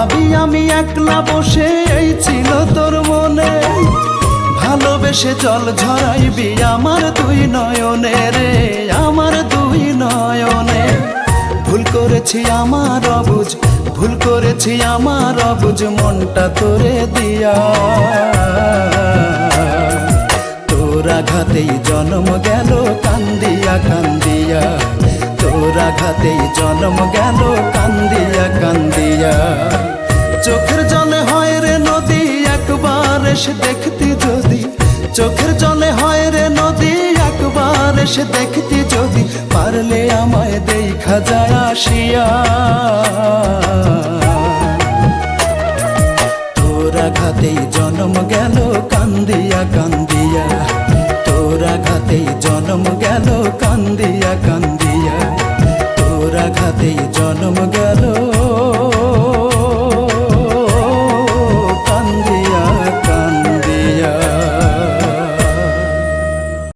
ভাবি আমি একলা বসে, এই ছিল তোর মনে। ভালোবেসে জল ঝরাইবি আমার দুই নয়নে রে, আমার দুই নয়নে। ভুল করেছি আমার অবুঝ, ভুল করেছি আমার অবুঝ, মনটা তোরে দিয়া। তোর আঘাতেই জন্ম গেল, কান্দিয়া কান্দিয়া। তোর আঘাতেই জন্ম গেল চোখের জলে হয় রে নদী, একবার এসে দেখতি যদি। চোখের জলে হয় রে নদী, একবার এসে দেখতি যদি। পারলে আমায় দেখা যায় আসিয়া। তোর আঘাতেই জন্ম গেল কান্দিয়া কান্দিয়া। তোরা আঘাতেই জন্ম গেল কান্দিয়া কান্দিয়া। তোরা আঘাতেই জন্ম গেল।